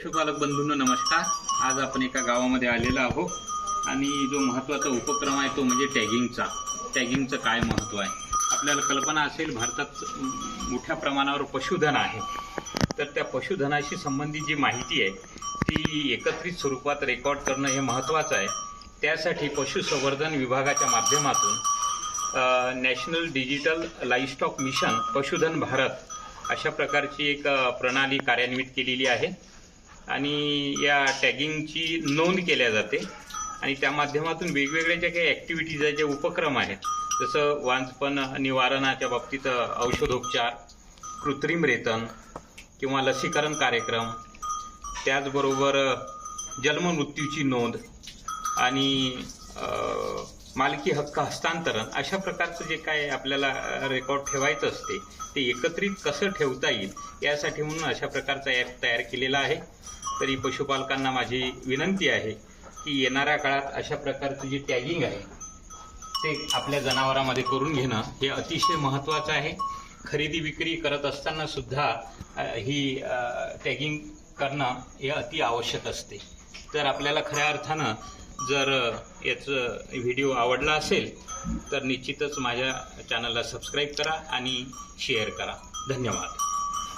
पशुपालक बंधूंनो नमस्कार. आज आपण एका गावामध्ये आलेलो आहोत आणि जो महत्त्वाचा उपक्रम आहे तो म्हणजे टॅगिंगचा. टॅगिंगचं काय महत्त्व आहे? आपल्याला कल्पना असेल भारतात मोठ्या प्रमाणावर पशुधन आहे. तर त्या पशुधनाशी संबंधित जी माहिती आहे ती एकत्रित स्वरूपात रेकॉर्ड करणं हे महत्त्वाचं आहे. त्यासाठी पशुसंवर्धन विभागाच्या माध्यमातून नॅशनल डिजिटल लाईस्टॉक मिशन पशुधन भारत अशा प्रकारची एक प्रणाली कार्यान्वित केलेली आहे. आणि या टॅगिंगची नोंद केल्या जाते. आणि त्या माध्यमातून वेगवेगळ्या ज्या काही ॲक्टिव्हिटीज आहेत जे उपक्रम आहेत जसं वांजपण निवारणाच्या बाबतीत औषधोपचार कृत्रिम रेतन किंवा लसीकरण कार्यक्रम त्याचबरोबर जन्ममृत्यूची नोंद आणि मालकी हक्क हस्तांतरण अशा प्रकारचं जे काय आपल्याला रेकॉर्ड ठेवायचं असते ते एकत्रित कसं ठेवता येईल यासाठी म्हणून अशा प्रकारचा ॲप तयार केलेला आहे. तरी पशुपालकांना माझी विनंती आहे की येणाऱ्या काळात अशा प्रकारचं जे टॅगिंग आहे ते आपल्या जनावरामध्ये करून घेणं हे अतिशय महत्त्वाचं आहे. खरेदी विक्री करत असताना सुद्धा ही टॅगिंग करणं हे अति आवश्यक असते. तर आपल्याला खऱ्या अर्थानं जर याचं व्हिडिओ आवडला असेल तर निश्चितच माझ्या चॅनलला सबस्क्राईब करा आणि शेअर करा. धन्यवाद.